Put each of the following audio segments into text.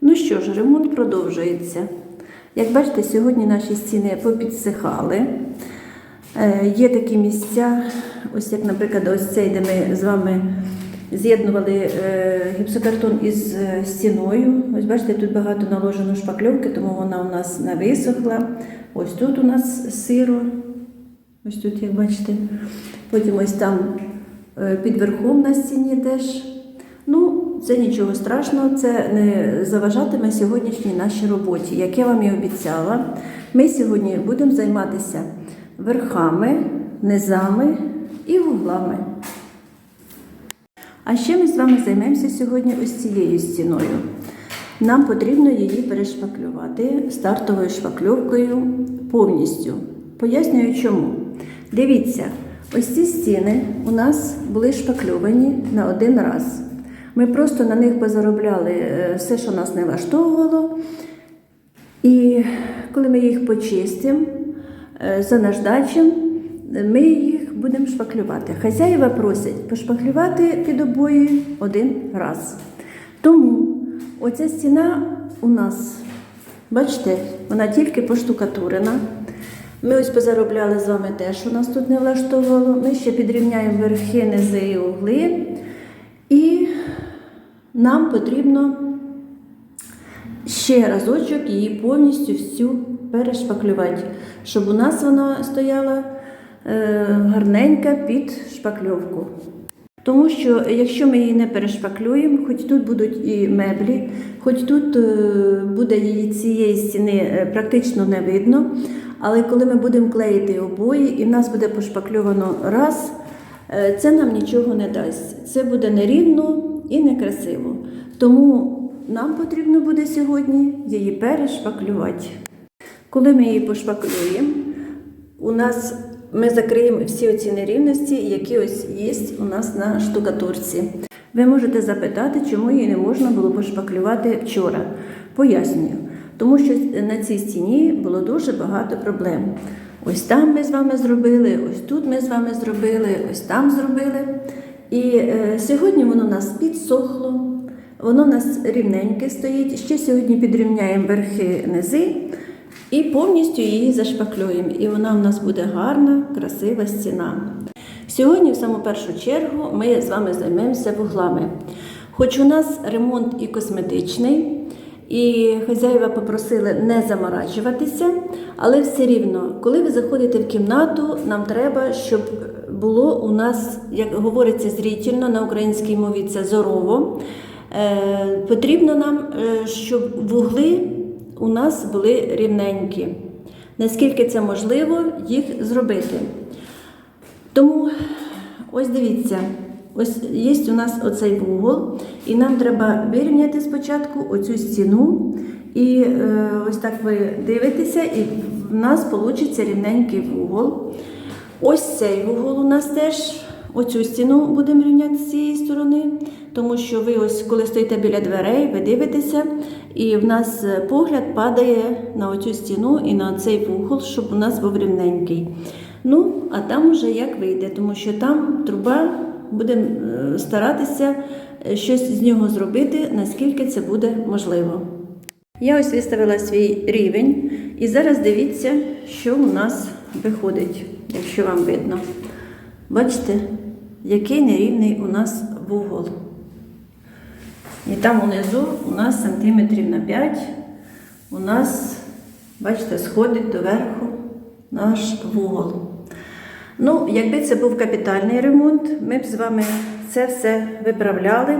Ну що ж, ремонт продовжується. Як бачите, сьогодні наші стіни попідсихали. Е, Є такі місця, ось як, наприклад, ось цей, де ми з вами з'єднували е, гіпсокартон із е, стіною. Ось бачите, тут багато наложено шпакльовки, тому вона у нас не висохла. Ось тут у нас сиро. Ось тут, як бачите. Потім ось там під верхом на стіні теж. Це нічого страшного, це не заважатиме сьогоднішній нашій роботі. Як я вам і обіцяла, ми сьогодні будемо займатися верхами, низами і вуглами. А ще ми з вами займемося сьогодні ось цією стіною. Нам потрібно її перешпаклювати стартовою шпакльовкою повністю. Пояснюю чому. Дивіться, ось ці стіни у нас були шпакльовані на один раз. Ми просто на них позаробляли е, все, що нас не влаштовувало. І коли ми їх почистимо е, за наждачем, ми їх будемо шпаклювати. Хазяїва просять пошпаклювати під обої один раз. Тому оця стіна у нас, бачите, вона тільки поштукатурена. Ми ось позаробляли з вами те, що нас тут не влаштовувало. Ми ще підрівняємо верхи, низи і угли. І нам потрібно ще разочок її повністю всю перешпаклювати, щоб у нас вона стояла е, гарненька під шпакльовку. Тому що якщо ми її не перешпаклюємо, хоч тут будуть і меблі, хоч тут е, буде її цієї стіни е, практично не видно, але коли ми будемо клеїти обої і в нас буде пошпакльовано раз, це нам нічого не дасть. Це буде нерівно і некрасиво. Тому нам потрібно буде сьогодні її перешпаклювати. Коли ми її пошпаклюємо, у нас ми закриємо всі оці нерівності, які ось є у нас на штукатурці. Ви можете запитати, чому її не можна було пошпаклювати вчора. Пояснюю. Тому що на цій стіні було дуже багато проблем. Ось там ми з вами зробили, ось тут ми з вами зробили, ось там зробили. І е, сьогодні воно у нас підсохло, воно у нас рівненьке стоїть. Ще сьогодні підрівняємо верхи низи і повністю її зашпаклюємо. І вона у нас буде гарна, красива стіна. Сьогодні, в саму першу чергу, ми з вами займемося вуглами. Хоч у нас ремонт і косметичний, і хазяїва попросили не заморачуватися, але все рівно, коли ви заходите в кімнату, нам треба, щоб було у нас, як говориться зрительно на українській мові, це зорово. Е, потрібно нам, е, щоб вугли у нас були рівненькі. Наскільки це можливо, їх зробити. Тому ось дивіться, ось є у нас оцей вугол, і нам треба вирівняти спочатку оцю стіну. І е, ось так ви дивитеся, і в нас вийде рівненький вугол. Ось цей вугол у нас теж. Оцю стіну будемо рівняти з цієї сторони, тому що ви ось коли стоїте біля дверей, ви дивитеся, і в нас погляд падає на оцю стіну і на цей вугол, щоб у нас був рівненький. Ну, а там уже як вийде, тому що там труба будемо е, старатися е, щось з нього зробити, наскільки це буде можливо. Я ось виставила свій рівень, і зараз дивіться, що у нас виходить, якщо вам видно. Бачите, який нерівний у нас вугол. І там унизу у нас сантиметрів на 5, у нас, бачите, сходить доверху наш вугол. Ну, якби це був капітальний ремонт, ми б з вами це все виправляли,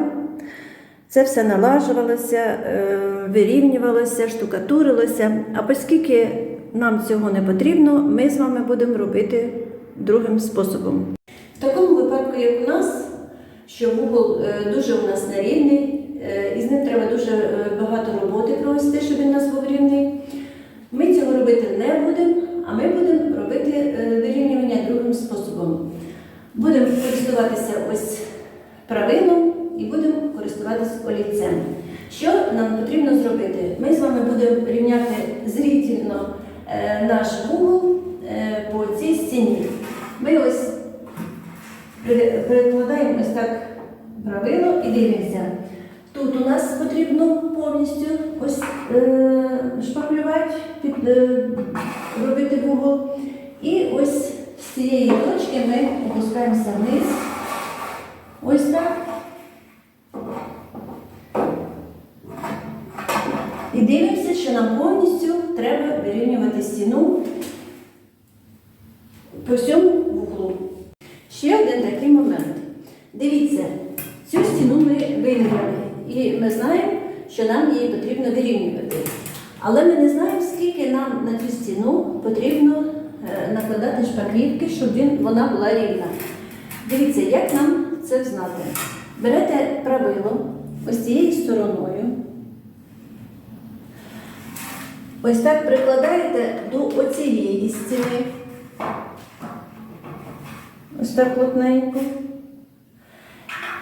це все налажувалося, е, вирівнювалося, штукатурилося. А оскільки нам цього не потрібно, ми з вами будемо робити другим способом. В такому випадку, як у нас, що вугол е, дуже у нас нерівний, е, і з ним треба дуже е, багато роботи провести, щоб він нас був рівний. Ми цього робити не будемо, а ми будемо робити вирівнювання другим способом. Будемо користуватися ось правилом і будемо користуватися олівцем. Що нам потрібно зробити? Ми з вами будемо рівняти зрительно е, Е, наш вугол е, по цій стіні. Ми ось перекладаємо ось так правило і дивимося. Тут у нас потрібно повністю ось е, шпаклювати, під, робити вугол. І ось з цієї точки ми опускаємося вниз. Ось так. Дивимося, що нам повністю треба вирівнювати стіну по всьому вуглу. Ще один такий момент. Дивіться, цю стіну ми виміряли, і ми знаємо, що нам її потрібно вирівнювати. Але ми не знаємо, скільки нам на цю стіну потрібно е, накладати шпаклівки, щоб він, вона була рівна. Дивіться, як нам це знати. Берете правило ось цією стороною. Ось так прикладаєте до оцієї стіни. Ось так плотненько.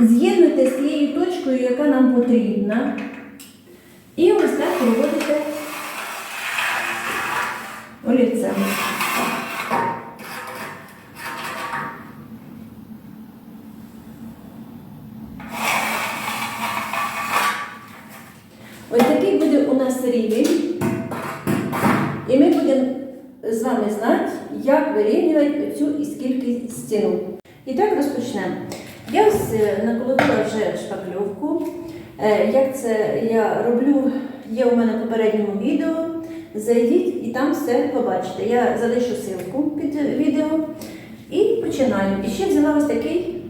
З'єднуйте з тією точкою, яка нам потрібна. І ось так проводите олівцем. Ось такий буде у нас рівень. І ми будемо з вами знати, як вирівнювати цю і скільки стіну. І так розпочнемо. Я ось е, наколотила вже шпакльовку. Е, Як це я роблю, є у мене в попередньому відео. Зайдіть і там все побачите. Я залишу ссылку під відео і починаю. І ще взяла ось такий,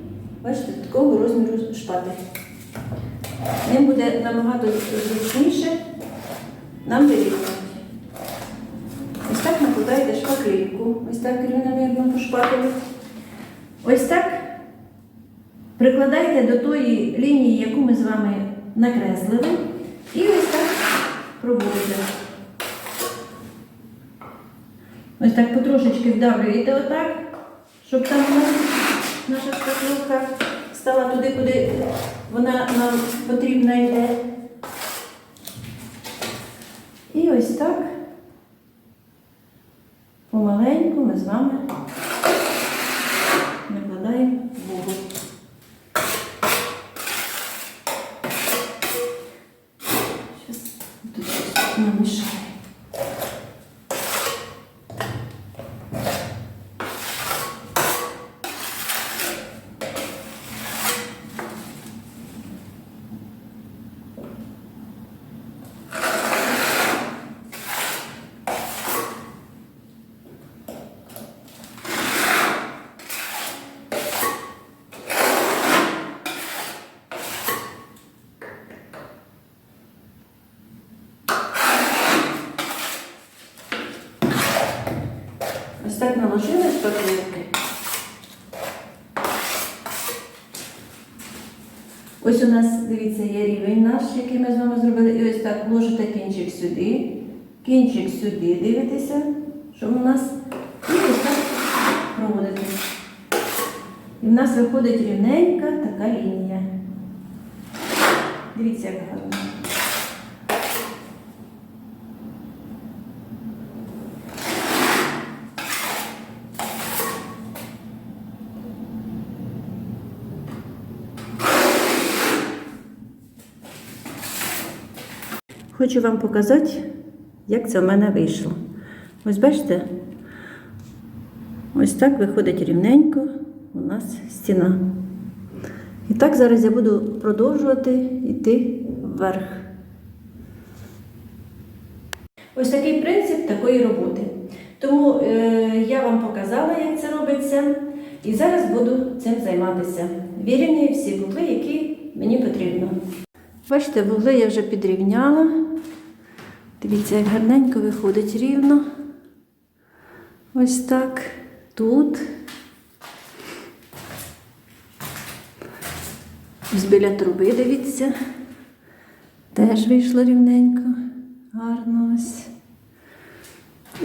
бачите, такого розміру шпатель. Ним буде набагато зручніше нам вирівнювати. Ось так накладаєте шпаклівку, ось так рівномірно по шпателю. Ось так прикладаєте до тої лінії, яку ми з вами накреслили, і ось так проводите. Ось так потрошечки вдавлюєте отак, щоб там наша шкатулка стала туди, куди вона нам потрібна йде. І ось так помаленьку ми з вами накладаємо вугол. Щас тут щось намішаю. Так наложили. Ось у нас, дивіться, є рівень наш, який ми з вами зробили. І ось так ложите кінчик сюди, кінчик сюди дивитеся, щоб у нас і ось так проводите. І в нас виходить рівненька така лінія. Дивіться, як гарно. Хочу вам показати, як це в мене вийшло. Ось бачите, ось так виходить рівненько у нас стіна. І так зараз я буду продовжувати йти вверх. Ось такий принцип такої роботи. Тому е, я вам показала, як це робиться, і зараз буду цим займатися. Вірюваю всі вугли, які. Бачите, вугли я вже підрівняла. Дивіться, як гарненько виходить рівно. Ось так. Тут. Ось біля труби, дивіться. Теж вийшло рівненько. Гарно ось.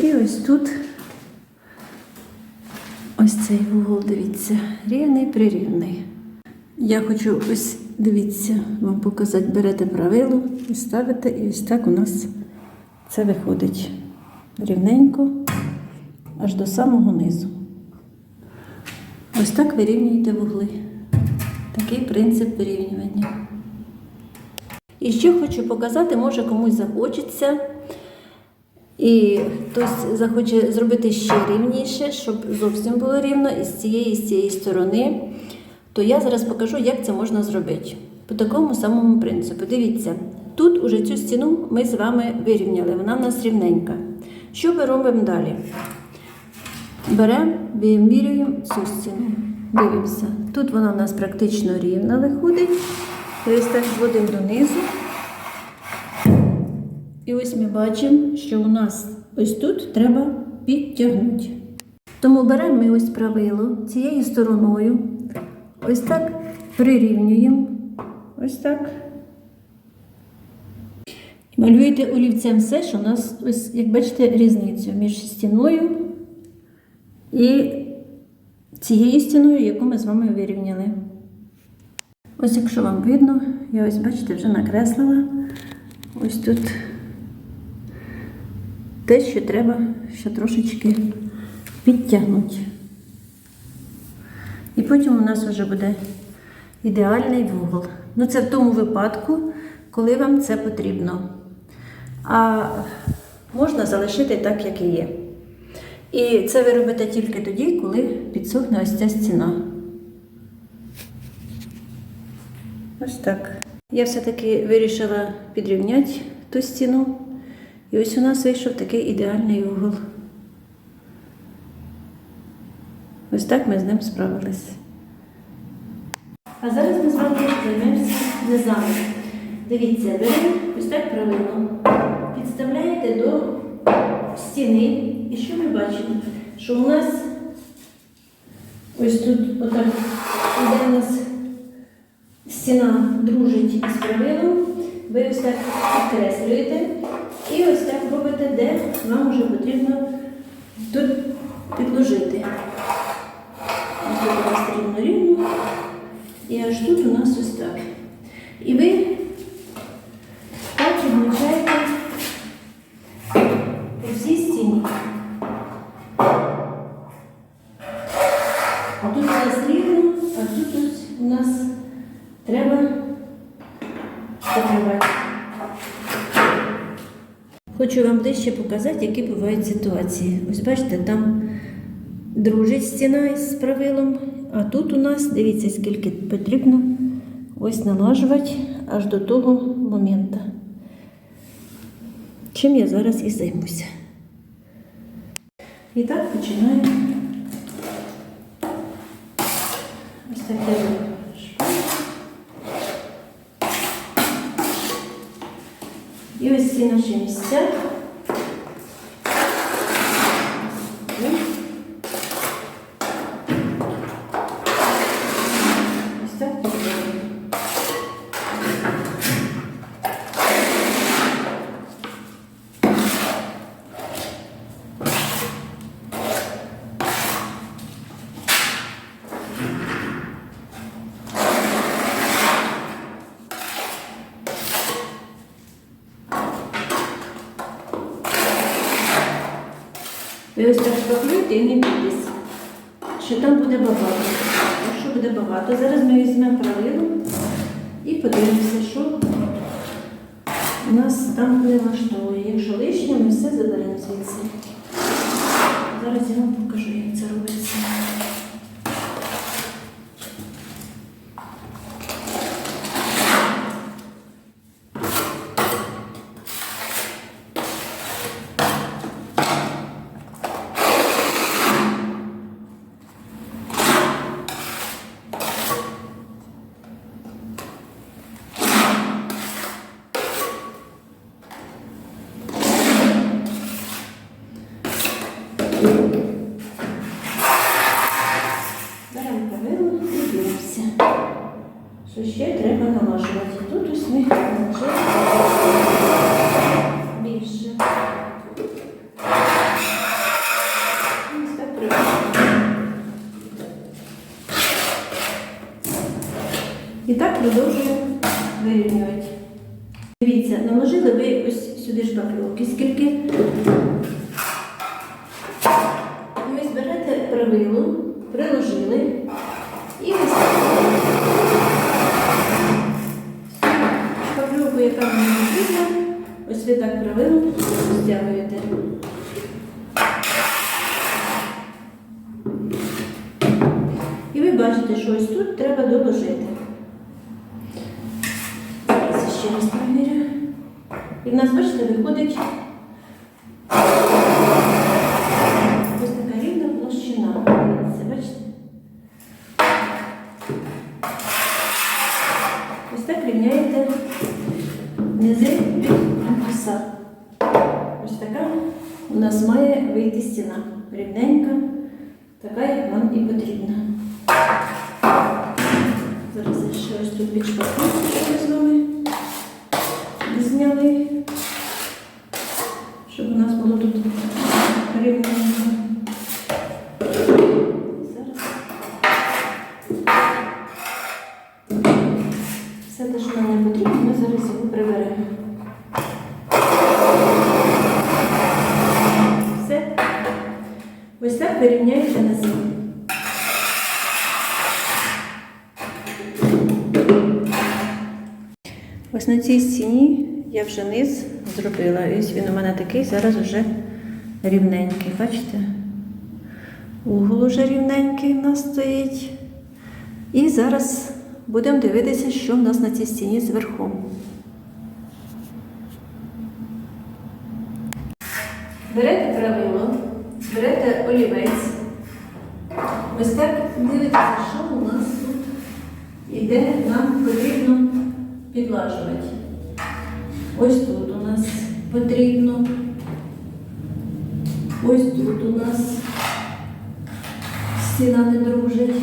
І ось тут. Ось цей вугол, дивіться, рівний прирівний. Я хочу ось, дивіться, вам показати, берете правило і ставите, і ось так у нас це виходить рівненько аж до самого низу. Ось так вирівнюєте вугли. Такий принцип вирівнювання. І ще хочу показати, може комусь захочеться. І хтось захоче зробити ще рівніше, щоб зовсім було рівно і з цієї і з цієї сторони, то я зараз покажу, як це можна зробити. По такому самому принципу. Дивіться, Тут уже цю стіну ми з вами вирівняли, вона в нас рівненька. Що ми робимо далі? Беремо, вимірюємо цю стіну. Дивимося. Тут вона в нас практично рівна виходить. Тобто так зводимо донизу. І ось ми бачимо, що у нас ось тут треба підтягнути. Тому беремо ми ось правило цією стороною, ось так прирівнюємо. Ось так. І Малюєте олівцем все, що у нас, ось, як бачите, різницю між стіною і цією стіною, яку ми з вами вирівняли. Ось, якщо вам видно, я ось, бачите, вже накреслила. Ось тут те, що треба ще трошечки підтягнути. І потім у нас вже буде ідеальний вугол. Ну, це в тому випадку, коли вам це потрібно. А можна залишити так, як і є. І це ви робите тільки тоді, коли підсохне ось ця стіна. Ось так. Я все-таки вирішила підрівняти ту стіну. І ось у нас вийшов такий ідеальний угол. Ось так ми з ним справились. А зараз ми з вами займемося низами. Дивіться, беремо ось так правильно. Підставляєте до стіни. І що ми бачимо? Що у нас ось тут отак іде у нас стіна дружить із правилом. Ви ось так підкреслюєте і ось так робите, де вам вже потрібно тут підложити. Ось тут у нас. І аж тут у нас ось так. І ви так відмічаєте по всій стіні. Тут у нас рівно, а тут у нас треба покривати. Хочу вам дещо показати, які бувають ситуації. Ось бачите, там дружить стіна із правилом, а тут у нас, дивіться, скільки потрібно ось налажувати аж до того моменту. Чим я зараз і займуся. І так починаємо. Ось таке. І ось ці наші місця. Thank you. Заберемо звідси. Зараз я вам покажу, як це робиться. Беремо правило і дивимося. Що ще треба налажувати? Тут ось наложили більше. І так продовжуємо вирівнювати. Дивіться, наложили ви ось сюди шпакльовки, І ви бачите, що ось тут треба доложити. Зараз ще раз перевіряю. І в нас, бачите, виходить щоб у нас було тут. Зараз. Все те, що потрібно, ми зараз його приберемо. Ось так вирівняєте на землю. Ось на цій стіні я вже низ зробила. І ось він у мене такий, зараз вже рівненький. Бачите? Угол уже рівненький у нас стоїть. І зараз будемо дивитися, що в нас на цій стіні зверху. Берете правило, берете олівець. Ось так дивитеся, що у нас тут іде, нам потрібно підлажувати. Ось тут нас потрібно. Ось тут у нас стіна не дружить.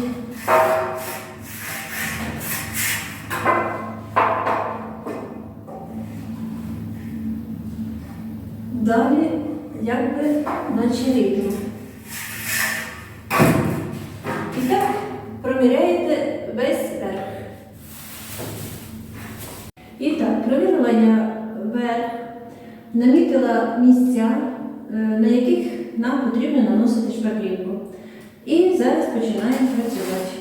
Далі, якби наче рівно. І так проміряєте весь верх. І так, провірування верх намітила місця, е, на яких нам потрібно наносити шпаклівку. І зараз починаємо працювати.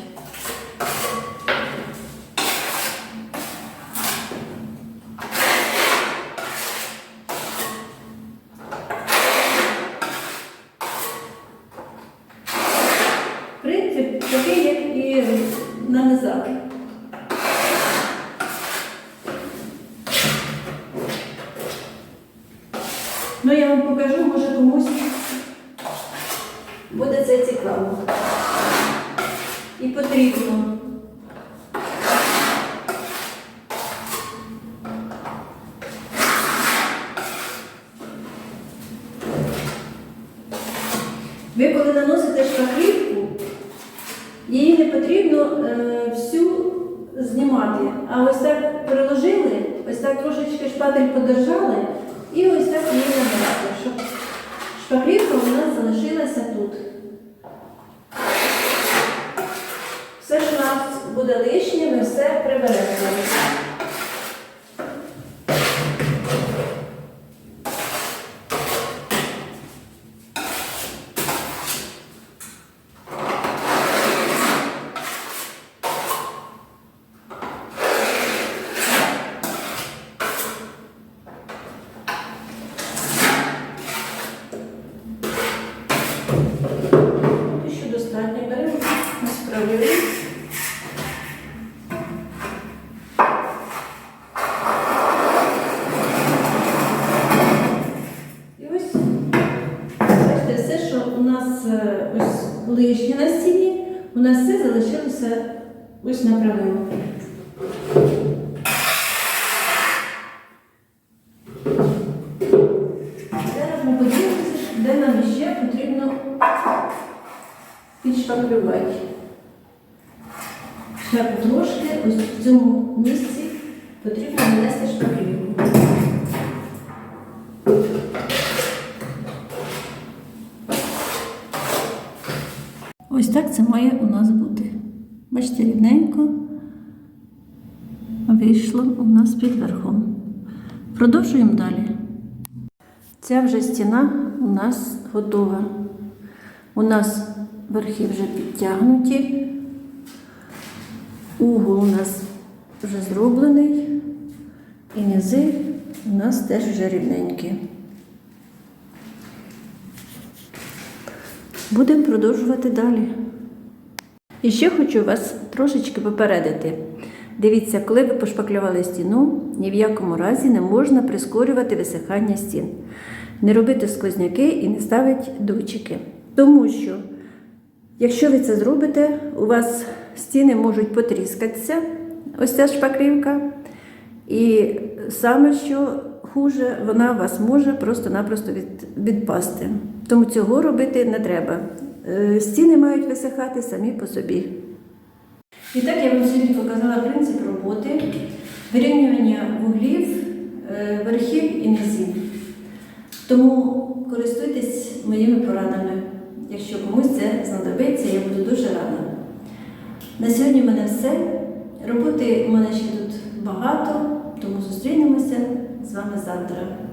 Принцип такий, і на. Ну, я вам покажу, може комусь це. І потрібно. Ви коли наносите шпаклівку, її не потрібно е, всю знімати. А ось так приложили, ось так трошечки шпатель подержали і ось так її набрати, щоб шпаклівка у нас залишилася тут. Все, що у нас буде лишнє, ми все приберемо. Поки що достатньо беремо, справляємо. І ось, бачите, все, що у нас е, ось лишнє на стіні, у нас все залишилося ось направлено. Зараз ми подивимося, де нам ще потрібно підшпаклювати. Ще трошки ось в цьому місці вийшло у нас під верхом. Продовжуємо далі. Ця вже стіна у нас готова. У нас верхи вже підтягнуті, угол у нас вже зроблений, і низи у нас теж вже рівненькі. Будемо продовжувати далі. І ще хочу вас трошечки попередити. Дивіться, коли ви пошпаклювали стіну, ні в якому разі не можна прискорювати висихання стін, не робити сквозняки і не ставити дучики. Тому що, якщо ви це зробите, у вас стіни можуть потріскатися, ось ця шпаклівка, і саме що хуже, вона вас може просто-напросто від, відпасти. Тому цього робити не треба. Е, Стіни мають висихати самі по собі. І так я вам сьогодні показала принцип роботи, вирівнювання вуглів, е, верхів і низів. Тому користуйтесь моїми порадами. Якщо комусь це знадобиться, я буду дуже рада. На сьогодні в мене все. Роботи у мене ще тут багато, тому зустрінемося з вами завтра.